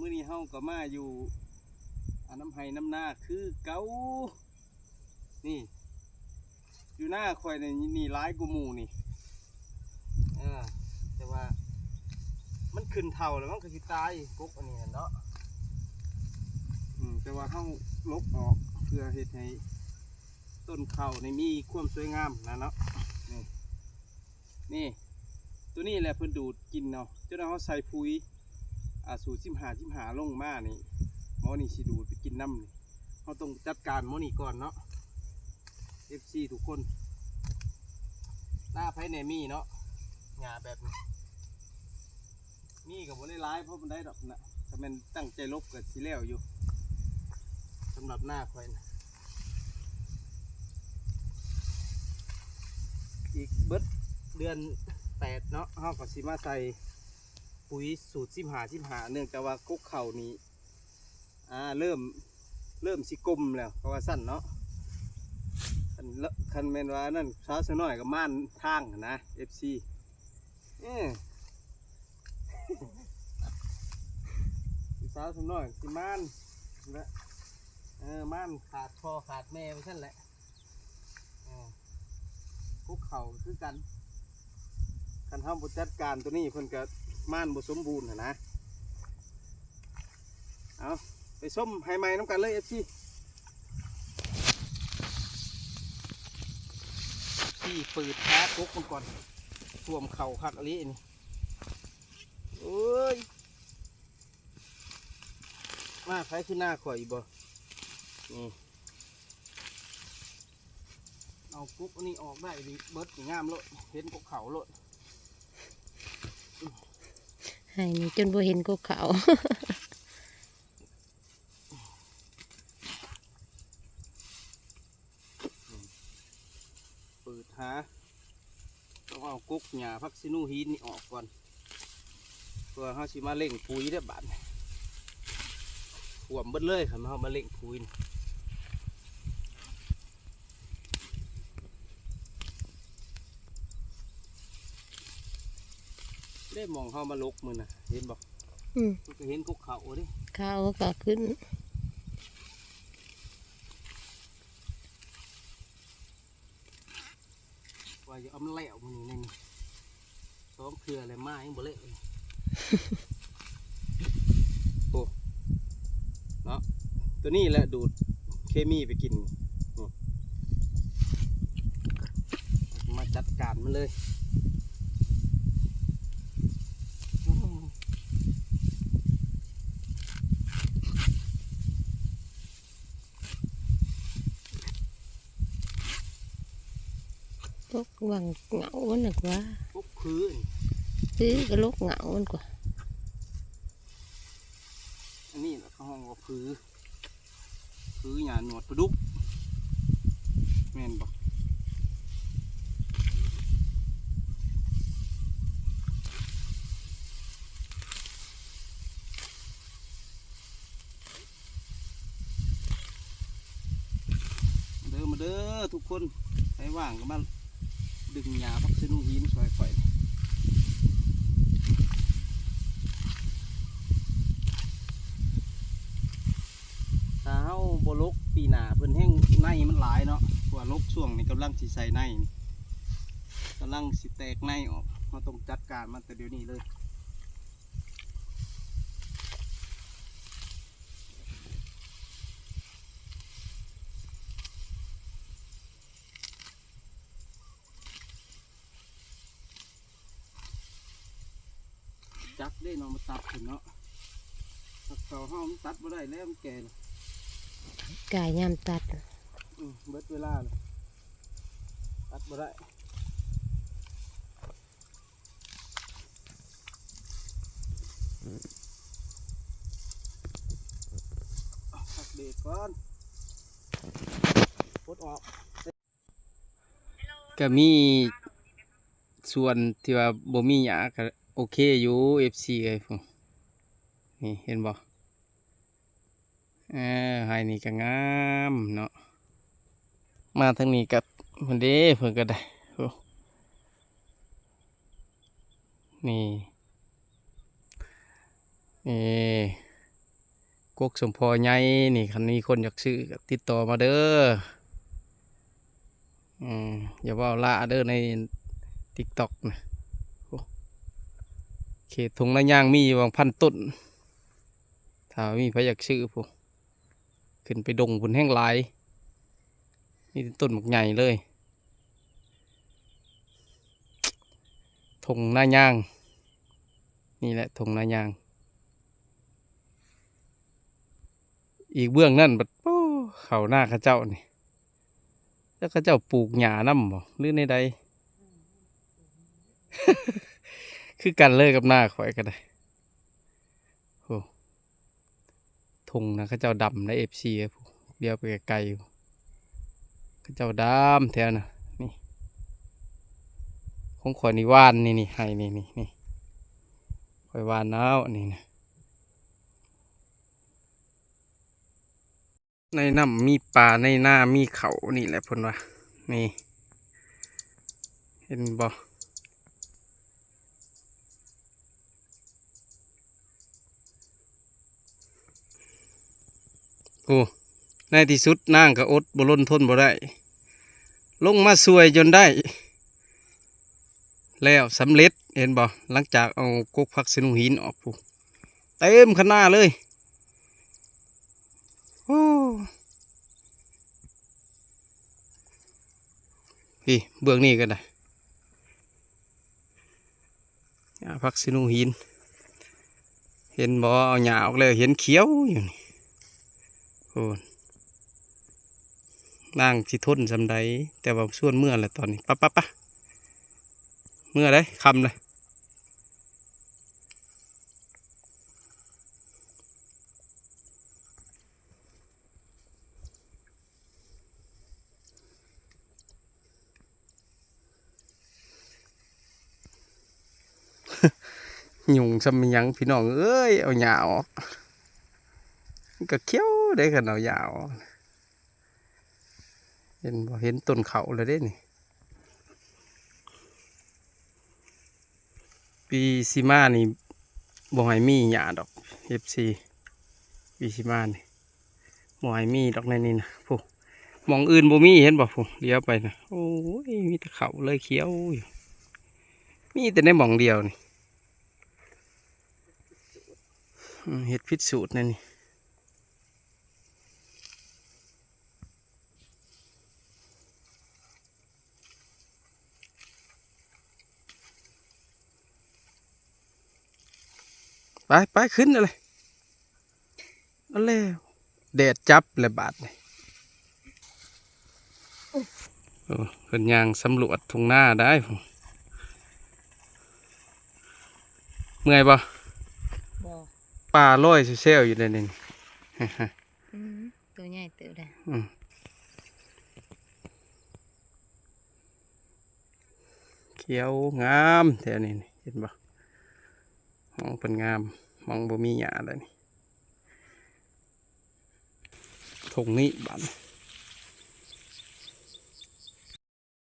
มื้อนี้เฮาก็มาอยู่อาน้ำไห้น้ำหน้าคือเกานี่ อยู่หน้าข่อยนี่นี่ร้ายกูหมูนี่แต่ว่า มันขึ้นเท่าแล้วมันก็สิตายกกอันนี้น่ะเนาะอืมแต่ว่าเฮาลกออกเพื่อเฮ็ดให้ต้นเข้าวนี่มีความสวยงามนะเนาะนี่นี่ ตัวนี้แหละเพิ่นดูดกินเนาะจนเอาใส่ปุ๋ย อ่าสูตรสิมหาสิมหาลงมานี่หมอนี่สิดูดไปกินน้ำนี่เขาต้องจัดการหมอนี่ก่อนเนาะ FC ทุกคนหน้าไผในมีเนาะหญ้าแบบนี้มีกับบ่ได้ร้ายเพราะมันได้ดอกนะถ้ามันตั้งใจลบกับสิแล้วอยู่สำหรับหน้าข่อยนะอีกเบิดเดือนแปดเนาะเฮาก็สิมาใส่ ปุ๋ยสูตรสิบหาสิบหาเนื่องจากว่ากุกเข่านี้อ่าเริ่มเริ่มสิกลมแล้วเพราะว่าสั้นเนาะคันเลอะคันแมนว่านั่นช้าสน้อยกับม่านทางนะ FC เออสาวสน้อยสิม่านและเออม่านขาดคอขาดแม่ไปสั่นแหละเออกุกเข่าคือกันคันทำบจัดการตัวนี้เพิ่นก็ ม่านบสมบูรณ์นะนะเอาไปส้มไฮไม้น้ำกันเลยเอฟซีที่ปิดแพ้กุ๊กมันก่อนท่วมเข่าคักอะไรนี่โอ้ยมาใครขึ้นหน้าข่อยอีบ่นี่เอากุ๊กอันนี้ออกได้ดิเบิร์ดงามโลดเห็นกุ๊กเขาโลด ให้นี่จนบ่เห็นกกเขาเปิดหาต้องเอากุ๊กหญ้าพักซินูฮีนนี่ออกก่อนเพื่อเขาสิมาเล่งปุ๋ยได้บาดนี้ถ่วมเบิดเลยครับเขามาเล่งปุ๋ยนี่ ได้มองเขามาลกมือนะเห็นบอกอืมมันก็เห็นกุ๊กเขาดิเขาก็ขึ้น ว่าจะเอามันแล้วมันนี่นี่ซ้อมเครืออะไรมายังบ่เละเลยโอ้เนาะตัวนี้แหละดูดเคมีไปกินนี่มาจัดการมันเลยอืม ล กวังเหงามันน่ะกว่าปุ๊บคือนี่ซื้อก็ลกเหงามันกว่า อันนี้แหละเขาห้องว่าคือคือหยาหนวดปลาดุกแม่นบอกมาเด้อมาเด้อทุกคนใครว่างก็มา ดึงหญ้าพักซินูหินซอยข่อยถ้าเฮาบ่ลกปีหน้าเพิ่นแห้งในมันหลายเนาะกว่าลกช่วงนี้กำลังสิใส่ในกำลังสิแตกในออกเราต้องจัดการมันแต่เดี๋ยวนี้เลย จักได้เนาะมาตัดถึงเนาะตัดเสาห้ามันตัดมาได้แล้วมันแก่เลยกายยามตัดอืมเบิดเวลาเลยตัดมาได้เอาตัดเบรกก่อนปลดออกก็มีส่วนที่ว่าบ่มีหยาก็ โอเคอยู่ FC ไอ้พวกนี่เห็นบ่เออให้นี่ก็งามเนาะมาทางนี้กับเพิ่นเด้เพิ่นก็ได้นี่นี่กกสมพอใหญ่นี่คันนี้คนอยากซื้อติดต่อมาเด้ออืมอย่าว่าละเด้อในติ๊กต็อกนะ เขตทงนาย่างมีวางพันต้นถ้ามีพระอยากซื้อผู้ขึ้นไปดงบนแห้งหลายนี่ต้นหมกใหญ่เลยทงนาย่าง นี่แหละทงนายาง อีกเบื้องนั่นบัดโอ้เขาหน้าข้าเจ้านี่แล้วข้าเจ้าปลูกหญ้าน้ำบ่หรือในใด คือกันเลยกับหน้าข่อยก็ได้โอ้ทงนะข้าเจ้าดำในเอฟซีเดียวไปไกลๆอยู่เข้าเจ้าดำแถวนะนี่ของข่อยนี่ว่านนี่นี่ให้นี่นี่นี่คอยวานน้าวนนี้นะในน้ำมีปลาในหน้ามีเขานี่แหละเพนว่านี่ เห็นบ่ โอ้ในที่สุดนางก็อดบ่ล้นทนบ่ได้ ลงมาสวยจนได้ แล้วสำเร็จเห็นบ่หลังจากเอากกพักสนุหินออกพูเต็มขนาเลยโอ้พี่เบื้องนี้ก็ได้หญ้าพักสนุหิน เห็นบ่เอาหญ้าออกแล้วเห็นเขียวอยู่นี่ โอ้นางสิทนสำใดแต่ว่าส่วนเมื่อแหละตอนนี้ปะปะปะเมื่อได้คำเลยหยุ่งซำยังพี่น้องเอ้ย เอาหยาออก ก็เขี้ยวได้กันาหยาออกเห็นบ่เห็นต้นเขาเลยเด้นี่ ปีซิมานี่บ่ให้มีหยาดอกเอฟซีปีซิมานี่บ่ให้มีดอกในนี่นะผู้มองอื่นบ่มีเห็นบ่ผู้เลี้ยวไปนะโอ้ยมีแต่เขาเลยเขี้ยวอยู่มีแต่ในหมองเดียวนี่เห็ดพิษสูตรนั่นนี่ ไปไปขึ้นอะไรเอาแล้วแดดจับเลยบาดนี่โอ้เพิ่นยางสำรวจทุ่งหน้าได้ผมเมื่อยปะบ่ปลาลอยเซลอยู่ในนี่ตัวใหญ่เติบได้อืมเขียวงามแถวนี้นี่เห็นปะ มองเป็นงาม มองบ่มีหยาเลยนี่ทงนี้บาน